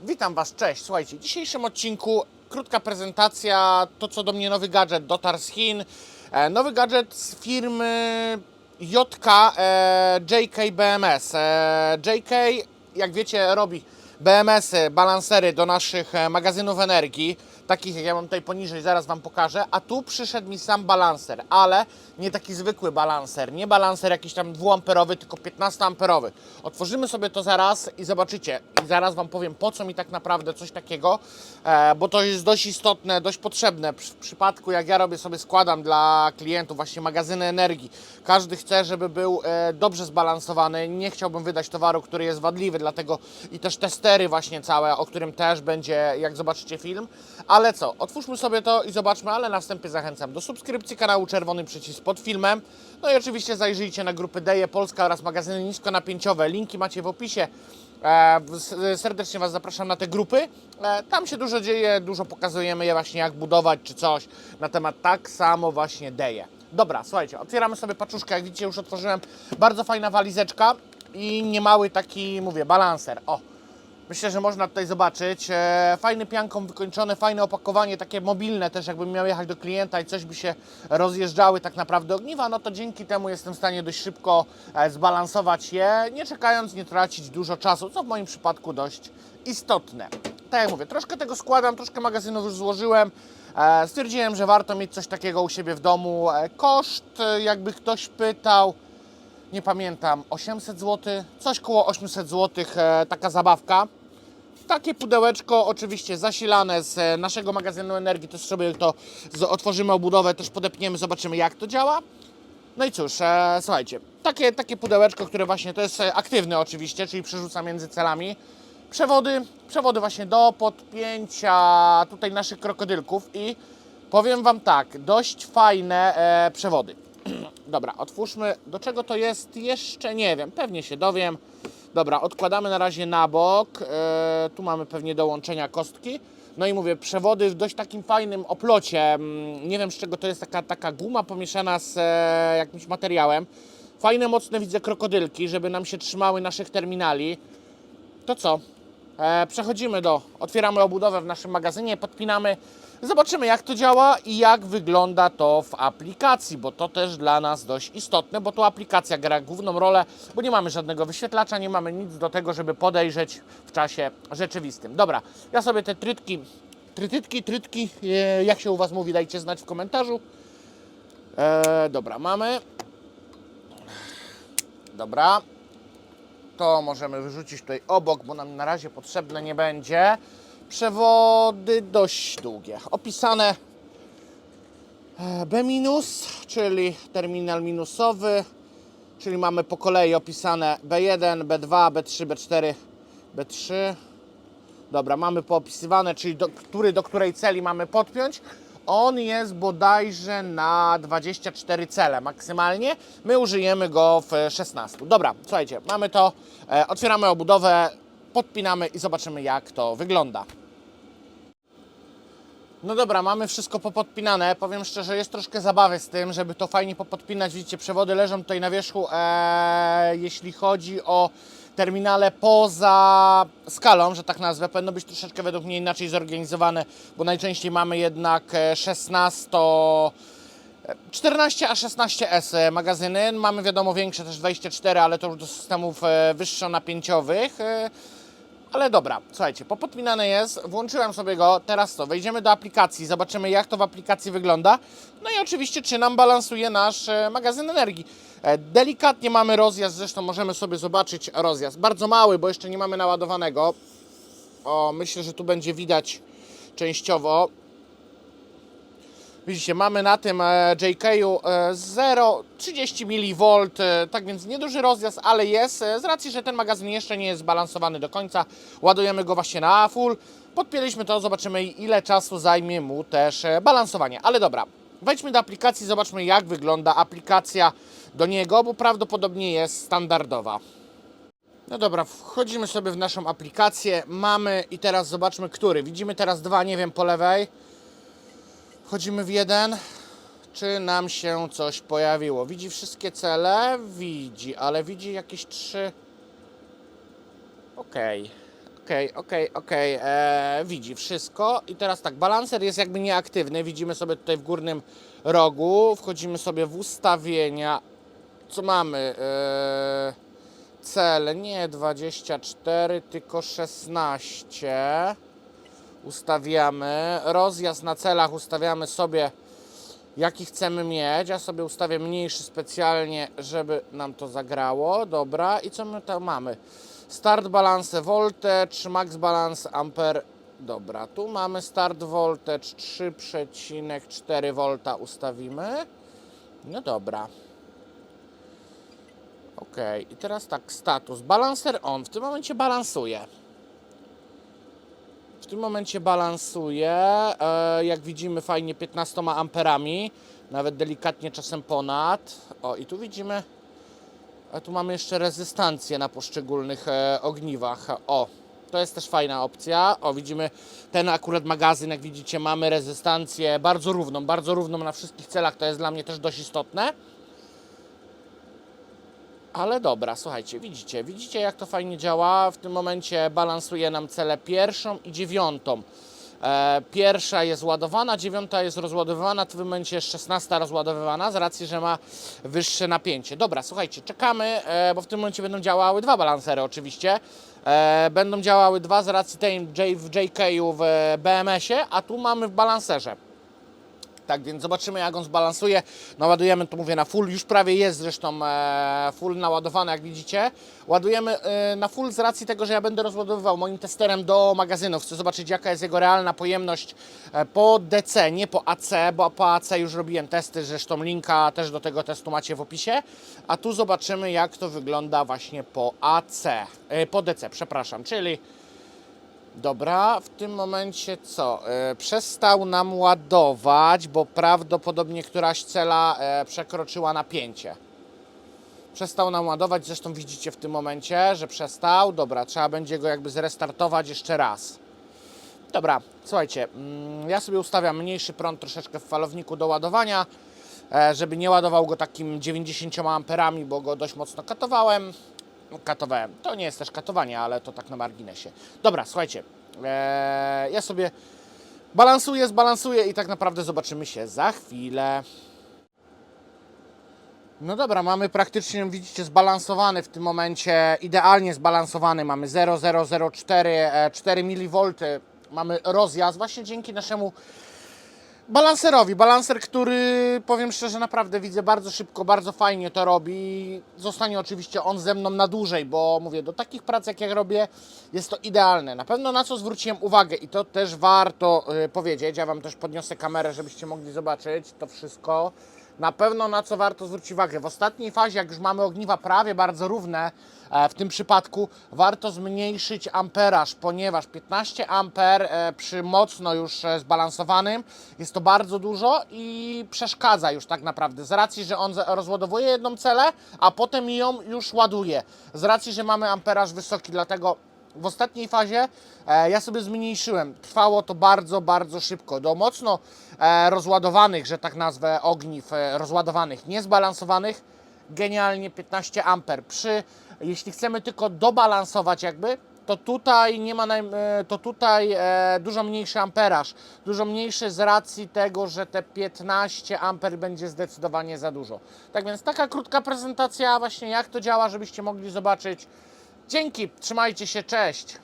Witam Was, cześć. Słuchajcie, w dzisiejszym odcinku krótka prezentacja, to co do mnie nowy gadżet dotarł z Chin. E, nowy gadżet z firmy JK e, JK BMS. E, JK, jak wiecie, robi BMS-y, balansery do naszych e, magazynów energii, takich jak ja mam tutaj poniżej, zaraz Wam pokażę, a tu przyszedł mi sam balanser, ale nie taki zwykły balanser, nie balanser jakiś tam 2-amperowy, tylko 15-amperowy. Otworzymy sobie to zaraz i zobaczycie, i zaraz Wam powiem po co mi tak naprawdę coś takiego, e, bo to jest dość istotne, dość potrzebne. W, przypadku jak ja robię sobie, składam dla klientów właśnie magazyny energii. Każdy chce, żeby był e, dobrze zbalansowany, nie chciałbym wydać towaru, który jest wadliwy, dlatego i też testery właśnie całe, o którym też będzie, jak zobaczycie film. Ale co, otwórzmy sobie to i zobaczmy, ale na wstępie zachęcam do subskrypcji kanału Czerwony Przycisk pod filmem. No i oczywiście zajrzyjcie na grupy Deje Polska oraz magazyny niskonapięciowe. Linki macie w opisie. E, serdecznie Was zapraszam na te grupy. E, tam się dużo dzieje, dużo pokazujemy je właśnie jak budować czy coś na temat tak samo właśnie Deje. Dobra, słuchajcie, otwieramy sobie paczuszkę, jak widzicie już otworzyłem. Bardzo fajna walizeczka i niemały taki, mówię, balanser. O, Myślę, że można tutaj zobaczyć. E, fajny pianką wykończone, fajne opakowanie, takie mobilne też, jakbym miał jechać do klienta i coś by się rozjeżdżały tak naprawdę ogniwa, no to dzięki temu jestem w stanie dość szybko e, zbalansować je, nie czekając, nie tracić dużo czasu, co w moim przypadku dość istotne. Tak jak mówię, troszkę tego składam, troszkę magazynów już złożyłem. E, stwierdziłem, że warto mieć coś takiego u siebie w domu. Koszt, jakby ktoś pytał, nie pamiętam, 800 zł, coś koło 800 zł, e, taka zabawka. Takie pudełeczko, oczywiście zasilane z e, naszego magazynu energii, też sobie to otworzymy obudowę, też podepniemy, zobaczymy jak to działa. No i cóż, e, słuchajcie, takie, takie pudełeczko, które właśnie to jest e, aktywne oczywiście, czyli przerzuca między celami. Przewody, przewody właśnie do podpięcia tutaj naszych krokodylków i powiem Wam tak, dość fajne e, przewody. Dobra, otwórzmy. Do czego to jest? Jeszcze nie wiem. Pewnie się dowiem. Dobra, odkładamy na razie na bok. E, tu mamy pewnie do łączenia kostki. No i mówię, przewody w dość takim fajnym oplocie. Mm, Nie wiem z czego to jest taka, taka guma pomieszana z e, jakimś materiałem. Fajne, mocne widzę krokodylki, żeby nam się trzymały naszych terminali. To co? E, przechodzimy do, otwieramy obudowę w naszym magazynie, podpinamy, zobaczymy jak to działa i jak wygląda to w aplikacji, bo to też dla nas dość istotne, bo tu aplikacja gra główną rolę, bo nie mamy żadnego wyświetlacza, nie mamy nic do tego, żeby podejrzeć w czasie rzeczywistym. Dobra, ja sobie te trytki, trytytki, trytki, e, jak się u Was mówi, dajcie znać w komentarzu. E, dobra, mamy. Dobra, to możemy wyrzucić tutaj obok, bo nam na razie potrzebne nie będzie. Przewody dość długie. Opisane e, B-, czyli terminal minusowy, czyli mamy po kolei opisane B1, B2, B3, B4, B3. Dobra, mamy poopisywane, czyli do, który do której celi mamy podpiąć. On jest bodajże na 24 cele maksymalnie. My użyjemy go w 16. Dobra, słuchajcie, mamy to. E, otwieramy obudowę, podpinamy i zobaczymy jak to wygląda. No dobra, mamy wszystko popodpinane. Powiem szczerze, jest troszkę zabawy z tym, żeby to fajnie popodpinać. Widzicie, przewody leżą tutaj na wierzchu. Eee, jeśli chodzi o terminale poza skalą, że tak nazwę, powinno być troszeczkę według mnie inaczej zorganizowane, bo najczęściej mamy jednak e, 16 14 a 16S magazyny. Mamy wiadomo większe też 24, ale to już do systemów e, wyższonapięciowych. E, Ale dobra, słuchajcie, popodpinane jest, włączyłem sobie go, teraz co, wejdziemy do aplikacji, zobaczymy jak to w aplikacji wygląda, no i oczywiście czy nam balansuje nasz e, magazyn energii. E, Delikatnie mamy rozjazd, zresztą możemy sobie zobaczyć rozjazd, bardzo mały, bo jeszcze nie mamy naładowanego. O, myślę, że tu będzie widać częściowo. Widzicie, mamy na tym JK-u e, 0,30 mV, tak więc nieduży rozjazd, ale jest. e, Z racji, że ten magazyn jeszcze nie jest zbalansowany do końca, ładujemy go właśnie na full. Podpięliśmy to, zobaczymy ile czasu zajmie mu też e, balansowanie. Ale dobra, wejdźmy do aplikacji, zobaczmy jak wygląda aplikacja do niego, bo prawdopodobnie jest standardowa. No dobra, wchodzimy sobie w naszą aplikację, mamy i teraz zobaczmy, który. Widzimy teraz dwa, nie wiem, po lewej. Wchodzimy w jeden. Czy nam się coś pojawiło? Widzi wszystkie cele? Widzi, ale widzi jakieś trzy. Okej. Okej, okej, okej, e, widzi wszystko. I teraz tak, balancer jest jakby nieaktywny, widzimy sobie tutaj w górnym rogu, wchodzimy sobie w ustawienia, co mamy, e, cel nie 24, tylko 16, ustawiamy, rozjazd na celach ustawiamy sobie jaki chcemy mieć, ja sobie ustawię mniejszy specjalnie, żeby nam to zagrało, dobra, i co my tam mamy? Start balance voltage, max balance ampere. Dobra, tu mamy start voltage 3,4 V ustawimy. No dobra. Ok, i teraz tak, status. Balancer on. W tym momencie balansuje. W tym momencie balansuje. E, jak widzimy, fajnie 15 amperami. Nawet delikatnie czasem ponad. O, i tu widzimy. A tu mamy jeszcze rezystancję na poszczególnych e, ogniwach. O, to jest też fajna opcja. O, widzimy ten akurat magazyn, jak widzicie, mamy rezystancję bardzo równą, bardzo równą na wszystkich celach. To jest dla mnie też dość istotne. Ale dobra, słuchajcie, widzicie, widzicie jak to fajnie działa. W tym momencie balansuje nam celę pierwszą i dziewiątą. E, pierwsza jest ładowana, dziewiąta jest rozładowywana, w tym momencie jest szesnasta rozładowywana z racji, że ma wyższe napięcie. Dobra, słuchajcie, czekamy, e, bo w tym momencie będą działały dwa balansery oczywiście. E, będą działały dwa z racji tej w JK-u w BMS-ie, a tu mamy w balanserze. Tak więc zobaczymy jak on zbalansuje. Naładujemy, to mówię na full, już prawie jest zresztą e, full naładowane jak widzicie. Ładujemy e, na full z racji tego, że ja będę rozładowywał moim testerem do magazynów. Chcę zobaczyć jaka jest jego realna pojemność e, po DC, nie po AC, bo po AC już robiłem testy, zresztą linka też do tego testu macie w opisie. A tu zobaczymy jak to wygląda właśnie po AC, po DC, przepraszam, czyli Dobra, w tym momencie co? E, przestał nam ładować, bo prawdopodobnie któraś cela e, przekroczyła napięcie. Przestał nam ładować, zresztą widzicie w tym momencie, że przestał. Dobra, trzeba będzie go jakby zrestartować jeszcze raz. Dobra, słuchajcie, mm, ja sobie ustawiam mniejszy prąd troszeczkę w falowniku do ładowania, e, żeby nie ładował go takim 90 amperami, bo go dość mocno katowałem. Katowałem. To nie jest też katowanie, ale to tak na marginesie. Dobra, słuchajcie, e, ja sobie balansuję, zbalansuję i tak naprawdę zobaczymy się za chwilę. No dobra, mamy praktycznie, widzicie, zbalansowany w tym momencie, idealnie zbalansowany. Mamy 0,004, e, 4 mV, mamy rozjazd właśnie dzięki naszemu balanserowi. Balanser, który powiem szczerze, naprawdę widzę bardzo szybko, bardzo fajnie to robi. Zostanie oczywiście on ze mną na dłużej, bo mówię, do takich prac jak ja robię, jest to idealne. Na pewno na co zwróciłem uwagę i to też warto y, powiedzieć, ja Wam też podniosę kamerę, żebyście mogli zobaczyć to wszystko. Na pewno na co warto zwrócić uwagę. W ostatniej fazie, jak już mamy ogniwa prawie bardzo równe, e, w tym przypadku warto zmniejszyć amperaż, ponieważ 15 amper e, przy mocno już e, zbalansowanym jest to bardzo dużo i przeszkadza już tak naprawdę. Z racji, że on rozładowuje jedną celę, a potem ją już ładuje. Z racji, że mamy amperaż wysoki, dlatego w ostatniej fazie e, ja sobie zmniejszyłem. Trwało to bardzo, bardzo szybko. Do mocno e, rozładowanych, że tak nazwę, ogniw, e, rozładowanych, niezbalansowanych, genialnie 15 amper. Przy, jeśli chcemy tylko dobalansować jakby, to tutaj nie ma, naj, e, to tutaj e, dużo mniejszy amperaż, dużo mniejszy z racji tego, że te 15 amper będzie zdecydowanie za dużo. Tak więc taka krótka prezentacja właśnie jak to działa, żebyście mogli zobaczyć. Dzięki, trzymajcie się, cześć.